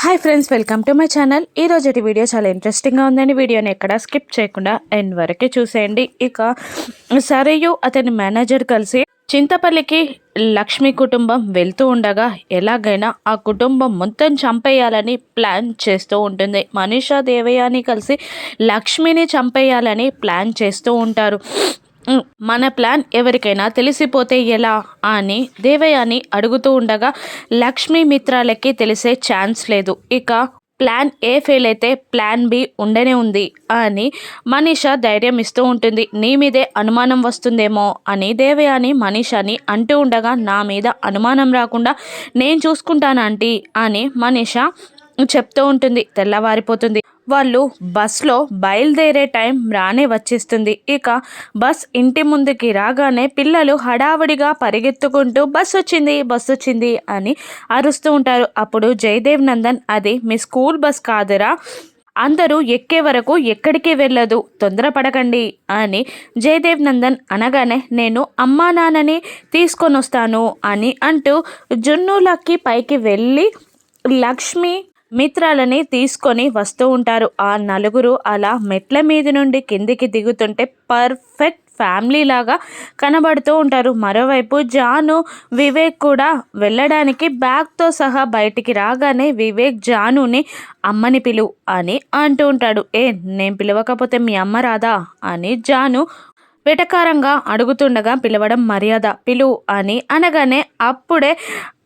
Hi friends welcome to my channel ఈ రోజటి video చాలా ఇంట్రెస్టింగ్గా ఉందండి. వీడియోని ఎక్కడ స్కిప్ చేయకుండా ఎండ్ వరకే చూసేయండి. ఇక సరయు అతని మేనేజర్ కలిసి చింతపల్లికి లక్ష్మి కుటుంబం వెళ్తూ ఉండగా ఎలాగైనా ఆ కుటుంబం మొత్తం చంపేయాలని ప్లాన్ చేస్తూ ఉంటుంది. మనీషా దేవయాని కలిసి లక్ష్మిని చంపేయాలని ప్లాన్ చేస్తూ ఉంటారు. మన ప్లాన్ ఎవరికైనా తెలిసిపోతే ఎలా? అని దేవయాని అడుగుతూ ఉండగా లక్ష్మీ మిత్రాలకి తెలిసే ఛాన్స్ లేదు. ఇక ప్లాన్ ఏ ఫెయిల్ అయితే ప్లాన్ బి ఉండనే ఉంది అని మనీష ధైర్యం ఇస్తూ ఉంటుంది. నీ మీదే అనుమానం వస్తుందేమో అని దేవయాని మనీషాని అంటూ ఉండగా నా మీద అనుమానం రాకుండా నేను చూసుకుంటాను ఆంటీ అని మనీష చెప్తూ ఉంటుంది. తెల్లవారిపోతుంది. వాళ్ళు బస్లో బయలుదేరే టైం రానే వచ్చేస్తుంది. ఇక బస్ ఇంటి ముందుకి రాగానే పిల్లలు హడావుడిగా పరిగెత్తుకుంటూ బస్ వచ్చింది బస్ వచ్చింది అని అరుస్తూ ఉంటారు. అప్పుడు జయదేవ్ నందన్ అది మీ స్కూల్ బస్ కాదురా. అందరూ ఎక్కే వరకు ఎక్కడికి వెళ్ళదు. తొందరపడకండి అని జయదేవ్ నందన్ అనగానే నేను అమ్మా నాన్నని తీసుకొని వస్తాను అని అంటూ జున్నులకి పైకి వెళ్ళి లక్ష్మి మిత్రాలని తీసుకొని వస్తూ ఉంటారు. ఆ నలుగురు అలా మెట్ల మీద నుండి కిందికి దిగుతుంటే పర్ఫెక్ట్ ఫ్యామిలీ లాగా కనబడుతూ ఉంటారు. మరోవైపు జాను వివేక్ కూడా వెళ్ళడానికి బ్యాగ్తో సహా బయటికి రాగానే వివేక్ జానుని అమ్మని పిలువు అని అంటూ ఉంటాడు. ఏ నేను పిలవకపోతే మీ అమ్మ రాదా? అని జాను వెటకారంగా అడుగుతుండగా పిలవడం మర్యాద పిలువు అని అనగానే అప్పుడే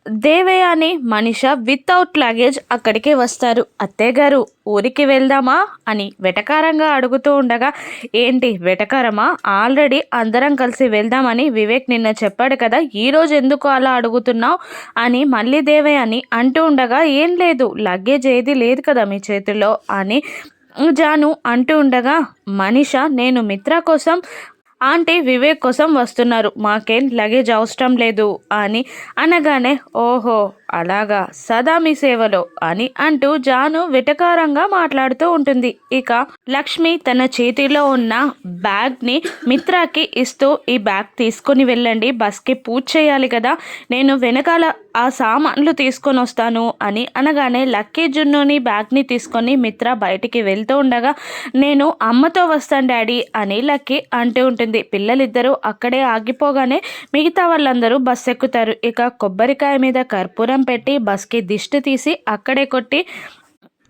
దేవయాని మనిష వితౌట్ లగేజ్ అక్కడికే వస్తారు. అత్తేగారు ఊరికి వెళ్దామా? అని వెటకారంగా అడుగుతూ ఉండగా ఏంటి వెటకారమా? ఆల్రెడీ అందరం కలిసి వెళ్దామని వివేక్ నిన్న చెప్పాడు కదా ఈరోజు ఎందుకు అలా అడుగుతున్నావు? అని మళ్ళీ దేవయాని అంటూ ఉండగా ఏం లేదు లగేజ్ ఏది లేదు కదా మీ చేతిలో అని జాను అంటూ ఉండగా మనిష నేను మిత్ర కోసం ఆంటీ వివేక్ కోసం వస్తున్నారు. మాకేం లగేజ్ అవసరం లేదు అని అనగానే ఓహో అలాగా సదా మీ సేవలో అని అంటూ జాను వెటకారంగా మాట్లాడుతూ ఉంటుంది. ఇక లక్ష్మి తన చేతిలో ఉన్న బ్యాగ్ని మిత్రాకి ఇస్తూ ఈ బ్యాగ్ తీసుకొని వెళ్ళండి బస్కి పూజ చేయాలి కదా నేను వెనకాల ఆ సామాన్లు తీసుకొని వస్తాను అని అనగానే లక్కీ జున్నుని బ్యాగ్ని తీసుకొని మిత్ర బయటికి వెళ్తూ ఉండగా నేను అమ్మతో వస్తాను డాడీ అని లక్కీ అంటూ ఉంటుంది. పిల్లలిద్దరూ అక్కడే ఆగిపోగానే మిగతా వాళ్ళందరూ బస్ ఎక్కుతారు ఇక కొబ్బరికాయ మీద కర్పూరం పెట్టి బస్కి దిష్టి తీసి అక్కడే కొట్టి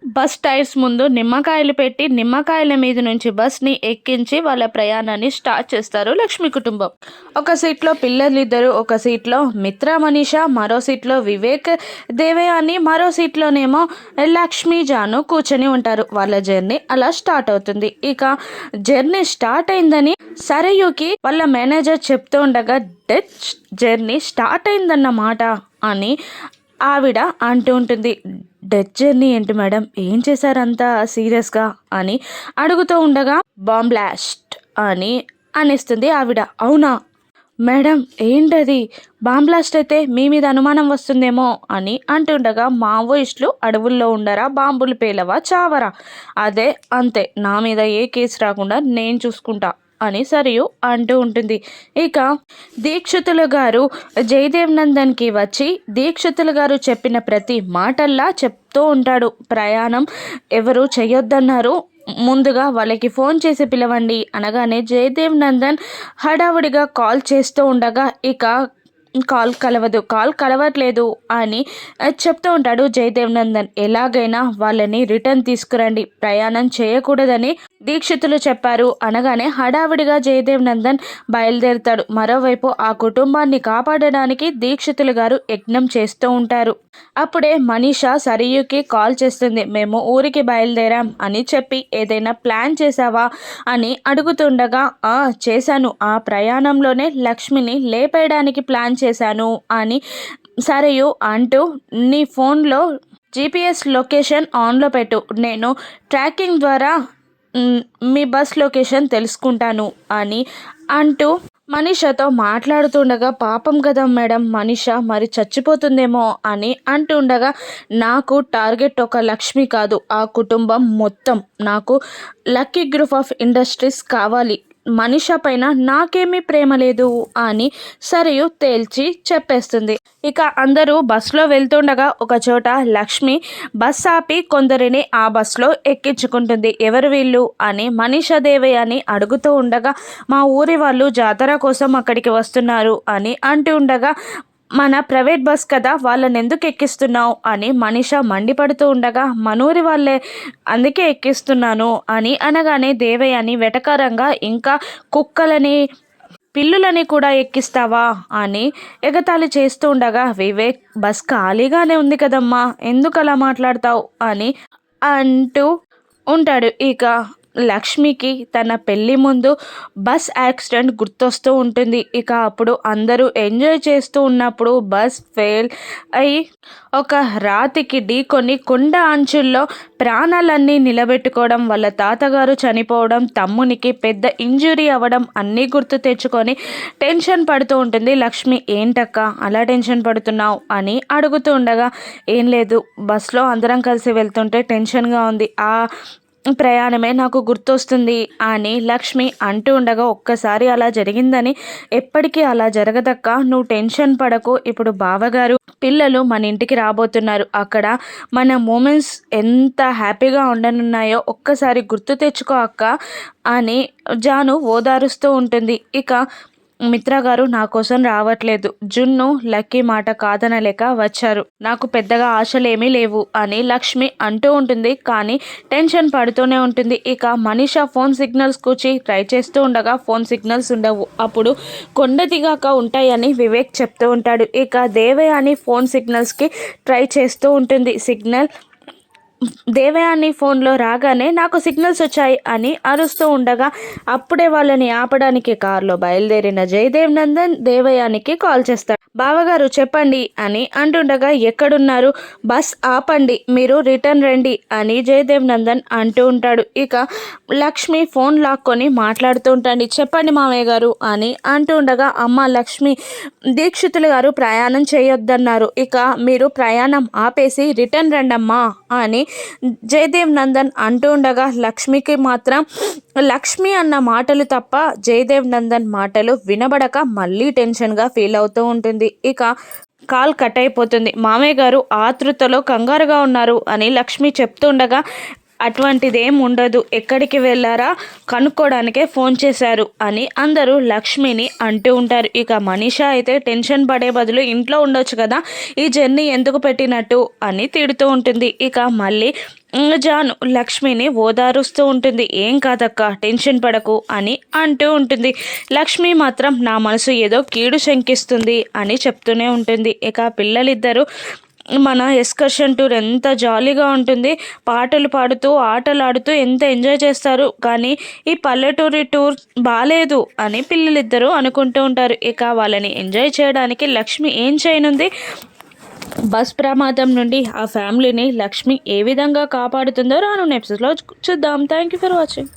బస్ టైర్స్ ముందు నిమ్మకాయలు పెట్టి నిమ్మకాయల మీద నుంచి బస్ని ఎక్కించి వాళ్ళ ప్రయాణాన్ని స్టార్ట్ చేస్తారు లక్ష్మి కుటుంబం. ఒక సీట్లో పిల్లలిద్దరు ఒక సీట్లో మిత్ర మనీష మరో సీట్లో వివేక్ దేవయాని మరో సీట్లోనేమో లక్ష్మి జాను కూర్చొని ఉంటారు. వాళ్ళ జర్నీ అలా స్టార్ట్ అవుతుంది. ఇక జర్నీ స్టార్ట్ అయిందని సరయుకి వాళ్ళ మేనేజర్ చెప్తూ ఉండగా డెత్ జర్నీ స్టార్ట్ అయిందన్నమాట అని ఆవిడ అంటూ ఉంటుంది డెత్ జర్నీ ఏంటి మేడం? ఏం చేశారంతా సీరియస్గా? అని అడుగుతూ ఉండగా బాంబ్లాస్ట్ అని అనిస్తుంది ఆవిడ. అవునా? మేడం ఏంటది? బాంబ్లాస్ట్ అయితే మీ మీద అనుమానం వస్తుందేమో అని అంటుండగా మావోయిస్టులు అడవుల్లో ఉండరా బాంబులు పేలవా చావరా? అదే అంతే. నా మీద ఏ కేసు రాకుండా నేను చూసుకుంటా. అని సరియు అంటూ ఉంటుంది. ఇక దీక్షితులు గారు జయదేవ్ నందన్కి వచ్చి దీక్షితులు గారు చెప్పిన ప్రతి మాటల్లా చెప్తూ ఉంటాడు. ప్రయాణం ఎవరు చేయొద్దన్నారు ముందుగా వాళ్ళకి ఫోన్ చేసి పిలవండి అనగానే జయదేవ్ నందన్ హడావుడిగా కాల్ చేస్తూ ఉండగా ఇక కాల్ కలవదు కాల్ కలవట్లేదు అని చెప్తూ ఉంటాడు జయదేవ్ నందన్. ఎలాగైనా వాళ్ళని రిటర్న్ తీసుకురండి ప్రయాణం చేయకూడదని దీక్షితులు చెప్పారు. అనగానే హడావిడిగా జయదేవ్ నందన్ బయలుదేరుతాడు. మరోవైపు ఆ కుటుంబాన్ని కాపాడడానికి దీక్షితులు గారు యజ్ఞం చేస్తూ ఉంటారు. అప్పుడే మనీషా సరియుకి కాల్ చేస్తుంది. మేము ఊరికి బయలుదేరాం అని చెప్పి ఏదైనా ప్లాన్ చేసావా అని అడుగుతుండగా ఆ చేశాను. ఆ ప్రయాణంలోనే లక్ష్మిని లేపేయడానికి ప్లాన్ చేశాను అని సరియు అంటూ నీ ఫోన్లో జీపీఎస్ లొకేషన్ ఆన్లో పెట్టు. నేను ట్రాకింగ్ ద్వారా మీ బస్ లొకేషన్ తెలుసుకుంటాను అని అంటూ మనీషతో మాట్లాడుతుండగా పాపం కదా మేడం మనీష మరి చచ్చిపోతుందేమో అని అంటుండగా నాకు టార్గెట్ ఒక లక్ష్మి కాదు ఆ కుటుంబం మొత్తం. నాకు లక్కీ గ్రూప్ ఆఫ్ ఇండస్ట్రీస్ కావాలి. మనిష పైన నాకేమీ ప్రేమ లేదు అని సరియు తేల్చి చెప్పేస్తుంది. ఇక అందరూ బస్సులో వెళ్తుండగా ఒక చోట లక్ష్మి బస్ ఆపి కొందరిని ఆ బస్సులో ఎక్కించుకుంటుంది. ఎవరు వీళ్ళు? అని మనీషా దేవి అని అడుగుతూ ఉండగా మా ఊరి వాళ్ళు జాతర కోసం అక్కడికి వస్తున్నారు అని అంటూ ఉండగా మన ప్రైవేట్ బస్ కదా వాళ్ళని ఎందుకు ఎక్కిస్తున్నావు? అని మనిష మండిపడుతూ ఉండగా మనూరి వాళ్ళే అందుకే ఎక్కిస్తున్నాను అని అనగానే దేవయ్యని వెటకారంగా ఇంకా కుక్కలని పిల్లులని కూడా ఎక్కిస్తావా? అని ఎగతాళి చేస్తూ ఉండగా వివేక్ బస్ ఖాళీగానే ఉంది కదమ్మా ఎందుకు అలా మాట్లాడతావు? అని అంటూ ఉంటాడు. ఇక లక్ష్మికి తన పెళ్ళి ముందు బస్ యాక్సిడెంట్ గుర్తొస్తూ ఉంటుంది. ఇక అప్పుడు అందరూ ఎంజాయ్ చేస్తూ ఉన్నప్పుడు బస్ ఫెయిల్ అయి ఒక రాతికి ఢీకొని కొండ అంచుల్లో ప్రాణాలన్నీ నిలబెట్టుకోవడం వాళ్ళ తాతగారు చనిపోవడం తమ్మునికి పెద్ద ఇంజురీ అవ్వడం అన్నీ గుర్తు తెచ్చుకొని టెన్షన్ పడుతూ ఉంటుంది. లక్ష్మి ఏంటక్క అలా టెన్షన్ పడుతున్నావు? అని అడుగుతూ ఉండగా ఏం లేదు బస్లో అందరం కలిసి వెళ్తుంటే టెన్షన్గా ఉంది. ఆ ప్రయాణమే నాకు గుర్తొస్తుంది అని లక్ష్మి అంటూ ఉండగా ఒక్కసారి అలా జరిగిందని ఎప్పటికీ అలా జరగదక్క. నువ్వు టెన్షన్ పడకు. ఇప్పుడు బావగారు పిల్లలు మన ఇంటికి రాబోతున్నారు. అక్కడ మన మూమెంట్స్ ఎంత హ్యాపీగా ఉండనున్నాయో ఒక్కసారి గుర్తు తెచ్చుకో అక్క అని జాను ఓదారుస్తూ ఉంటుంది. ఇక మిత్ర గారు నా కోసం రావట్లేదు. జున్ను లక్కీ మాట కాదనలేక వచ్చారు. నాకు పెద్దగా ఆశలేమీ లేవు అని లక్ష్మి అంటూ ఉంటుంది. కానీ టెన్షన్ పడుతూనే ఉంటుంది. ఇక మనీషా ఫోన్ సిగ్నల్స్ కూర్చి ట్రై చేస్తూ ఉండగా ఫోన్ సిగ్నల్స్ ఉండవు. అప్పుడు కొండ దిగాక ఉంటాయని వివేక్ చెప్తూ ఉంటాడు. ఇక దేవయాని ఫోన్ సిగ్నల్స్కి ట్రై చేస్తూ ఉంటుంది. సిగ్నల్ దేవయాని ఫోన్లో రాగానే నాకు సిగ్నల్స్ వచ్చాయి అని అరుస్తూ ఉండగా అప్పుడే వాళ్ళని ఆపడానికి కారులో బయలుదేరిన జయదేవ్ నందన్ దేవయానికి కాల్ చేస్తాడు. బావగారు చెప్పండి అని అంటుండగా ఎక్కడున్నారు? బస్ ఆపండి మీరు రిటర్న్ రండి అని జయదేవ్ నందన్ అంటూ ఉంటాడు. ఇక లక్ష్మి ఫోన్ లాక్కొని మాట్లాడుతూ ఉంటాండి చెప్పండి మామయ్య గారు అని అంటూ ఉండగా అమ్మ లక్ష్మి దీక్షితులు గారు ప్రయాణం చేయొద్దన్నారు. ఇక మీరు ప్రయాణం ఆపేసి రిటర్న్ రండమ్మా అని జయదేవ్ నందన్ అంటూ ఉండగా లక్ష్మికి మాత్రం లక్ష్మి అన్న మాటలు తప్ప జయదేవ్ నందన్ మాటలు వినబడక మళ్ళీ టెన్షన్గా ఫీల్ అవుతూ ఉంటుంది. ఇక కాల్ కట్ అయిపోతుంది. మామయ్య గారు ఆతృతలో కంగారుగా ఉన్నారు అని లక్ష్మి చెప్తుండగా అటువంటిదేం ఉండదు. ఎక్కడికి వెళ్ళారా కనుక్కోవడానికే ఫోన్ చేశారు అని అందరూ లక్ష్మిని అంటూ ఉంటారు. ఇక మనీష అయితే టెన్షన్ పడే బదులు ఇంట్లో ఉండొచ్చు కదా? ఈ జర్నీ ఎందుకు పెట్టినట్టు? అని తిడుతూ ఉంటుంది. ఇక మళ్ళీ జాను లక్ష్మిని ఓదారుస్తూ ఉంటుంది. ఏం కాదక్క? టెన్షన్ పడకు అని అంటూ ఉంటుంది. లక్ష్మి మాత్రం నా మనసు ఏదో కీడు శంకిస్తుంది అని చెప్తూనే ఉంటుంది. ఇక పిల్లలిద్దరూ మన ఎస్కర్షన్ టూర్ ఎంత జాలీగా ఉంటుంది. పాటలు పాడుతూ ఆటలు ఆడుతూ ఎంత ఎంజాయ్ చేస్తారు. కానీ ఈ పల్లెటూరి టూర్ బాగాలేదు అని పిల్లలిద్దరూ అనుకుంటూ ఉంటారు. ఇక వాళ్ళని ఎంజాయ్ చేయడానికి లక్ష్మి ఏం చేయనుంది? బస్ ప్రమాదం నుండి ఆ ఫ్యామిలీని లక్ష్మి ఏ విధంగా కాపాడుతుందో రానున్న ఎపిసోడ్లో చూద్దాం. Thank you for watching.